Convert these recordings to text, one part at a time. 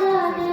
Obrigada.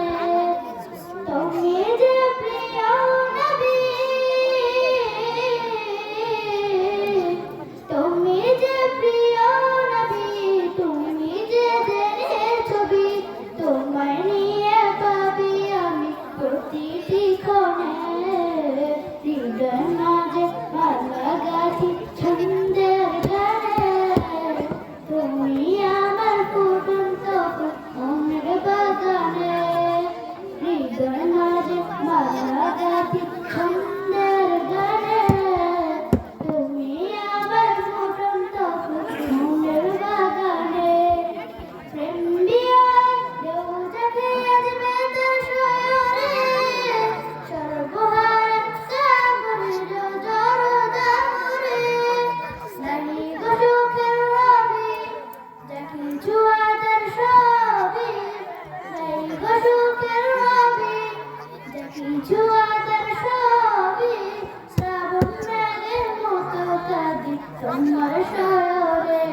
জুয়াদার সবই শ্রাবণ রাগের মতো কাঁদি তোমার শহরে।